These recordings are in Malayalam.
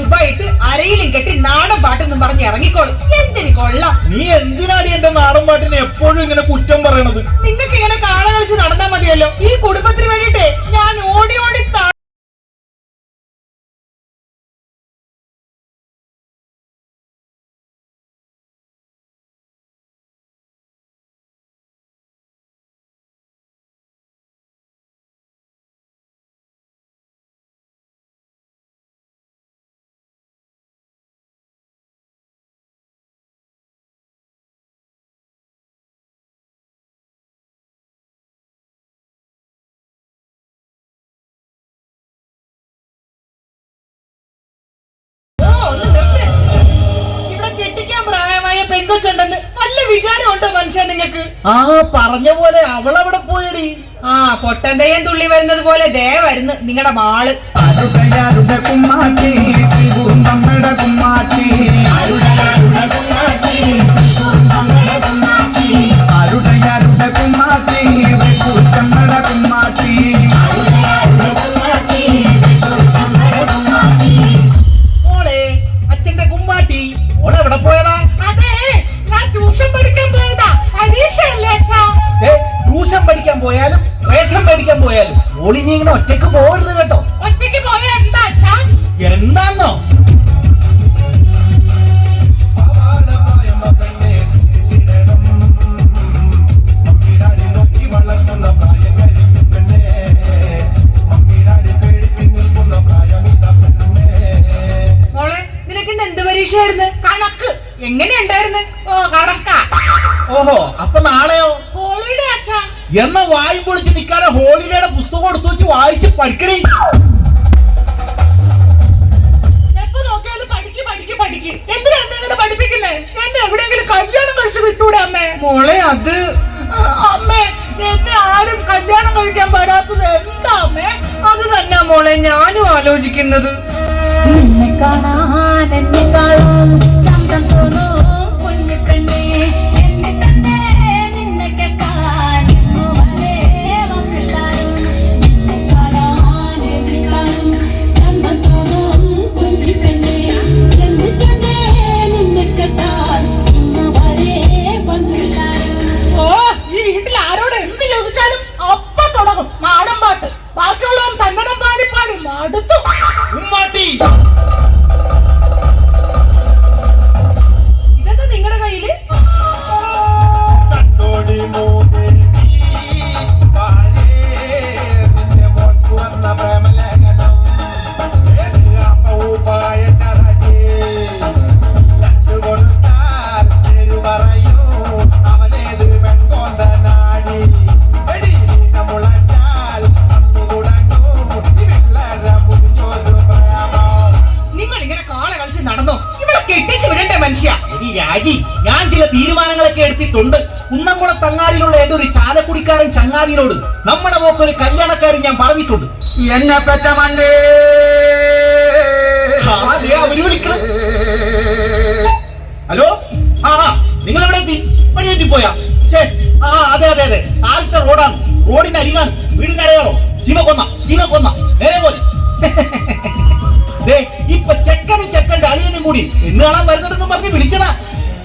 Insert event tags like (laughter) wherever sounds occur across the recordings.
ചുബായിട്ട് അരയിലും കെട്ടി നാടൻ പാട്ടെന്നും പറഞ്ഞ് ഇറങ്ങിക്കോളും. എന്തിന് കൊള്ളാം? നീ എന്തിനാടി എന്റെ നാടൻ പാട്ടിനെ എപ്പോഴും ഇങ്ങനെ കുറ്റം പറയണത്? നിങ്ങൾക്ക് ഇങ്ങനെ കാള കളിച്ച് നടന്നാ മതിയല്ലോ. ഈ കുടുംബത്തിന് വേണ്ടിട്ട് ഞാൻ ഓടി പെങ്കൊച്ചുണ്ടെന്ന് നല്ല വിചാരമുണ്ടോ മനുഷ്യ നിങ്ങൾക്ക് ആ പറഞ്ഞ പോലെ അവളവിടെ പോയടി. ആ പൊട്ടന്തയും തുള്ളി വരുന്നത് പോലെ ദേ വരുന്നു നിങ്ങളുടെ മാൾ. കുമ്മാട്ടി കുമ്മാട്ടി പോയാലും മോളി നീ ഇങ്ങനെ ഒറ്റയ്ക്ക് പോകരുത് കേട്ടോ. ഒറ്റയ്ക്ക് പോയ എന്താ അച്ഛാ? എന്താന്നോ? മോളെ നിനക്ക് ഇന്ന് എന്ത് പരീക്ഷയായിരുന്നു? കണക്ക്. എങ്ങനെയുണ്ടായിരുന്നു ഓ കണക്കാ. ഓഹോ അപ്പൊ നാളെയോ? ഹോളിഡേ അച്ഛാ. എന്ന വായും പൊളിച്ച് നിൽക്കാതെ ഹോളിഡേയുടെ വായിച്ച് പഠിക്കണേ. എപ്പോ നോക്കിയാലും പഠിക്ക് പഠിക്ക് പഠിക്ക്. എന്തിനാ എന്നെ ഇങ്ങനെ എന്നെ എവിടെയെങ്കിലും കല്യാണം കഴിച്ച് വിട്ടൂടെ അമ്മേ? മോളെ അത് അമ്മേ എന്നെ ആരും കല്യാണം കഴിക്കാൻ വരാത്തത് എന്താ അമ്മേ? അത് തന്നെ മോളെ ഞാനും ആലോചിക്കുന്നത്. നിന്നെ കാണാൻ എന്നെ കാണാൻ. മനുഷ്യ. ഈ രാജി ഞാൻ ചില തീരുമാനങ്ങളൊക്കെ എടുത്തിട്ടുണ്ട്. കുന്നംകുളം തങ്ങാടിയിലുള്ള എന്റെ ഒരു ചാലക്കുടിക്കാരൻ ചങ്ങാതിനോട് നമ്മുടെ പോക്ക് ഒരു കല്യാണക്കാരൻ ഞാൻ പറഞ്ഞിട്ടുണ്ട്. എന്നെ പറ്റ മണ്ടേ അവർ വിളിക്കണ്. ഹലോ? ആ നിങ്ങൾ എവിടെ എത്തി? പണിയേറ്റി പോയാ. ഛേ, ആ അതെ അതെ അതെ. ആദ്യത്തെ റോഡാണ്. റോഡിന്റെ അരികാണ്. വീടിന്റെ അടയാളോ? ചീമ കൊന്ന ചീമ കൊന്ന നേരെ പോലെ. അളിയനും കൂടി. പെണ്ണ് കാണാൻ വരുന്നുണ്ടെന്ന് പറഞ്ഞ് വിളിച്ചതാ.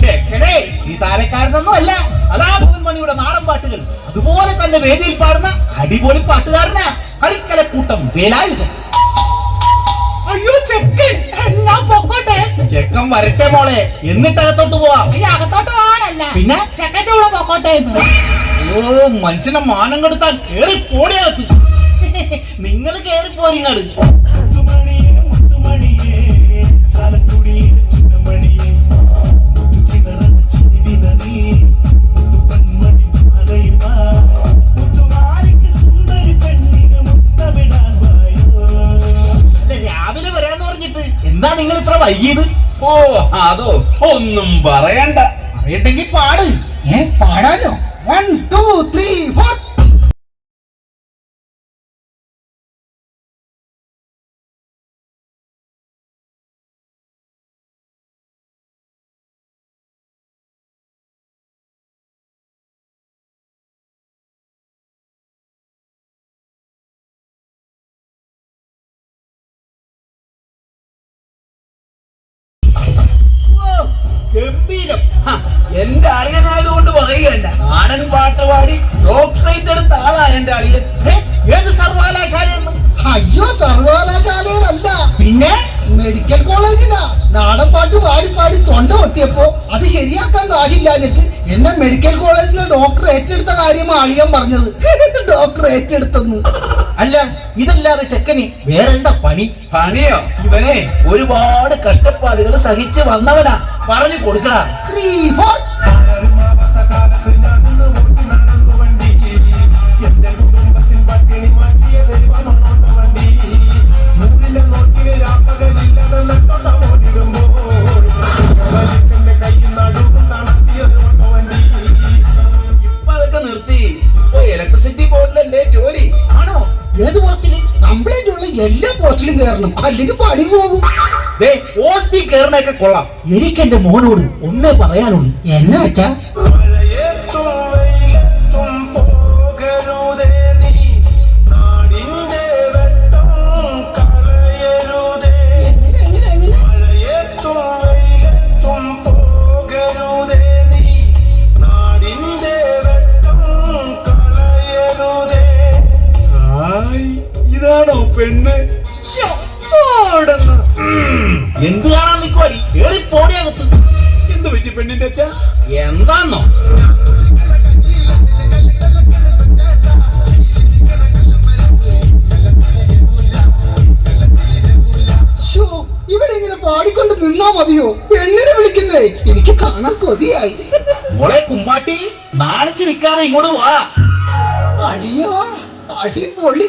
ചെക്കനെ ഈ താരക്കാരനൊന്നും അല്ല. അതാ ഭുവൻമണിയുടെ നാടൻ പാട്ടുകൾ. അതുപോലെ തന്നെ വേദിയിൽ പാടുന്ന അടിപൊളി പാട്ടുകാരനാ കളിക്കലക്കൂട്ടം വേലായുധൻ. അയ്യോ ചെക്കൻ ഞാൻ പൊക്കോട്ടെ. ചെക്കൻ വരട്ടെ മോളെ. എന്നിട്ടകത്തോട്ട് പോവാം. ഈ അകത്തോട്ട് പോകാനല്ല. പിന്നെ? ചെക്കന്റെ കൂടെ പൊക്കോട്ടെ എന്ന്. ഓ മനുഷ്യനെ മാനം കെടുത്താൻ കേറി പോടിയാ (laughs) നിങ്ങൾ കേറി പോരിങ്ങട് വൈകിയത്? ഓ അതോ ഒന്നും പറയണ്ട. അറിയട്ടെങ്കിൽ പാട്. ഏ പാടാനോ? വൺ ടു ത്രീ ഫോർ ഗംഭീരം. എന്റെ അളിയനായതുകൊണ്ട് പറയുകയല്ല. നാടൻ പാട്ട് പാടി ഡോക്ടറേറ്റ് എടുത്ത ആളാ എന്റെ അളിയൻ. ഏത് സർവകലാശാലയെന്ന് അയ്യോ സർവകലാശാലയിലല്ല. പിന്നെ? മെഡിക്കൽ കോളേജിലാ നാടൻ പാട്ട് പാടി പാടി തൊണ്ട പൊട്ടിയപ്പോ അത് ശരിയാക്കാൻ കാശില്ലാഞ്ഞിട്ട് എന്നെ മെഡിക്കൽ കോളേജിലെ ഡോക്ടർ ഏറ്റെടുത്ത കാര്യം അളിയൻ പറഞ്ഞത്. (laughs) ഡോക്ടർ ഏറ്റെടുത്തെന്ന് അല്ല ഇതല്ലാതെ ചെക്കന് വേറെന്താ പണി? പണിയോ? ഇവനെ ഒരുപാട് കഷ്ടപ്പാടുകൾ സഹിച്ച് വന്നവനാ. പറഞ്ഞു കൊടുക്കടാ. ത്രീ ഫോർ എല്ലാ പോസ്റ്റിലും കയറണം അല്ലെങ്കിൽ പണി പോകും. പോസ്റ്റിൽ കയറണൊക്കെ കൊള്ളാം. എനിക്ക് എന്റെ മോനോട് ഒന്നേ പറയാനുള്ളൂ. എന്നാ വെച്ചാ പെണ്ണ്. എന്ത് കാണാൻ നിക്കുവാടി? ഏറി പോടിയകത്ത് എന്ത് പറ്റി പെണ്ണിന്റെ അച്ഛ? എന്താന്നോ? ഇവിടെ ഇങ്ങനെ പാടിക്കൊണ്ട് നിന്നാ മതിയോ? പെണ്ണിനെ വിളിക്കുന്നേ. എനിക്ക് കാണാൻ കൊതിയായി. മോളെ കുമ്പാട്ടി നാണിച്ച് നിൽക്കാതെ ഇങ്ങോട്ട് വാ. അടിയോ അടിപൊളി.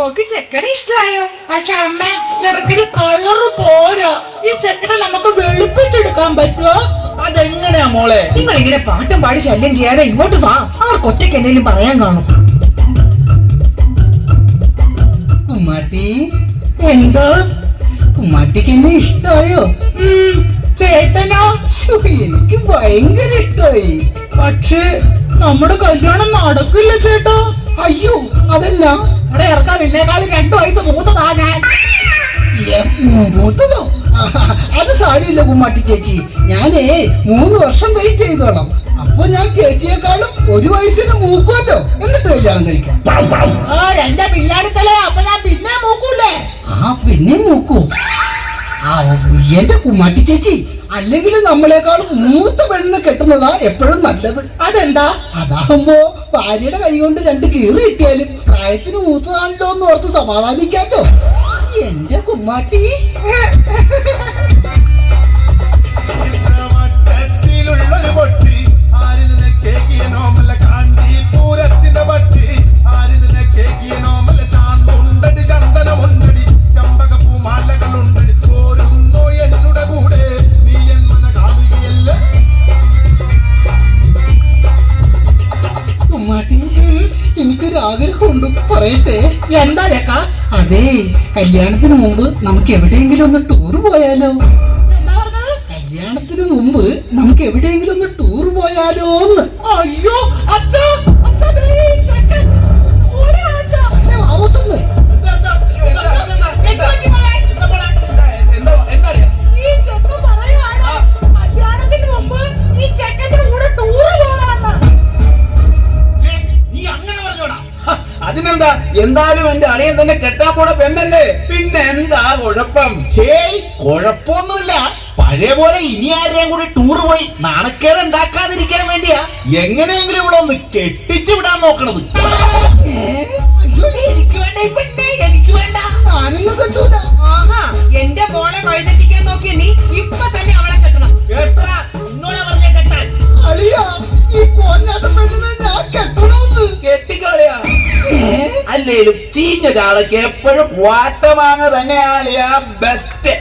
മോക്ക് ചെക്കനെ ഇഷ്ടമായോ പക്ഷെ അമ്മ ചെറുക്കിന് കളറ് പോരാ. ഈ ചെക്കനെ നമുക്ക് വെളുപ്പിച്ചെടുക്കാൻ പറ്റുമോ അതെങ്ങനെയാ മോളെ? നിങ്ങൾ ഇങ്ങനെ പാട്ടും പാടി ശല്യം ചെയ്യാതെ ഇങ്ങോട്ട് വാ. അവർക്ക് ഒറ്റയ്ക്ക് എന്തെങ്കിലും പറയാൻ കാണും. കുമ്മാട്ടി. എന്തോ? കുമ്മാട്ടിക്ക് എന്നെ ഇഷ്ടായോ? ചേട്ടനോ? എനിക്ക് ഭയങ്കര ഇഷ്ടായി. പക്ഷേ നമ്മുടെ കല്യാണം നടക്കില്ല ചേട്ടാ. അയ്യോ അതല്ല. ഇവിടെ ഇറക്കാൻ നിന്നേക്കാളും രണ്ടു വയസ്സ് മൂത്തതാ ഞാൻ. മൂത്തതോ? അത് സാരമില്ല കുമ്മാട്ടി ചേച്ചി. ഞാനേ മൂന്ന് വർഷം വെയിറ്റ് ചെയ്തോളാം. അപ്പൊ ഞാൻ ചേച്ചിയെക്കാളും ഒരു വയസ്സിന് മൂക്കുമല്ലോ. എന്നിട്ട് കല്യാണം കഴിക്കാം. ആ എന്റെ പിന്നാടിത്തലേ അപ്പൊ ഞാൻ പിന്നെ മൂക്കൂലേ ആ പിന്നെ മൂക്കൂ. ആ എന്റെ കുമ്മാട്ടി ചേച്ചി അല്ലെങ്കിൽ നമ്മളെക്കാളും മൂത്ത പെണ്ണിനെ കെട്ടുന്നതാ എപ്പോഴും നല്ലത്. അതെന്താ? അതാകുമ്പോ ഭാര്യയുടെ കൈ കൊണ്ട് രണ്ട് കീറി കിട്ടിയാലും പ്രായത്തിന് മൂത്തതാണല്ലോ എന്ന് ഓർത്ത് സമാധാനിക്കാലോ. എന്റെ കുമ്മാട്ടി. (laughs) കുമ്മാട്ടി എനിക്കൊരു ആഗ്രഹമുണ്ട്. പറയട്ടെ? എന്താ ചേക്കാ അതെ കല്യാണത്തിന് മുമ്പ് നമുക്ക് എവിടെയെങ്കിലും ഒന്ന് ടൂർ പോയാലോ? കല്യാണത്തിന് മുമ്പ് നമുക്ക് എവിടെയെങ്കിലും ഒന്ന് ടൂർ പോയാലോ എന്ന് അയ്യോ അച്ഛാ! പോണ പെണ്ണല്ലേ? പിന്നെ എന്താ കുഴപ്പം? ഹേയ് കുഴപ്പമൊന്നുമില്ല. പഴയ പോലെ ഇനി ആരെയും കൂടി ടൂർ പോയി നാണക്കേട് ഉണ്ടാക്കാതിരിക്കാൻ വേണ്ടിയാ എങ്ങനെയെങ്കിലും ഇവിടെ ഒന്ന് കെട്ടിച്ചു വിടാൻ നോക്കണത്. എനിക്ക് വേണ്ട ഈ എനിക്ക് വേണ്ട. ഞാനൊന്നും കെട്ടൂല. ആഹാ എന്റെ മോളെ വഴിതെറ്റിക്കാൻ നോക്കിയ നീ ഇപ്പൊ തന്നെ അവളെ കെട്ടണം. കെട്ടാ? എന്നോടാ പറഞ്ഞ കെട്ടാൻ. അളിയാ ഈ കോഞ്ഞാട്ടം പെണ്ണിനെ ഞാൻ കെട്ടണമെന്ന് കെട്ടിക്കളയാ അല്ലേലും ചീഞ്ഞ ചാളയ്ക്ക് എപ്പോഴും വാട്ടമാങ്ങ തന്നെയാണ് ബെസ്റ്റ്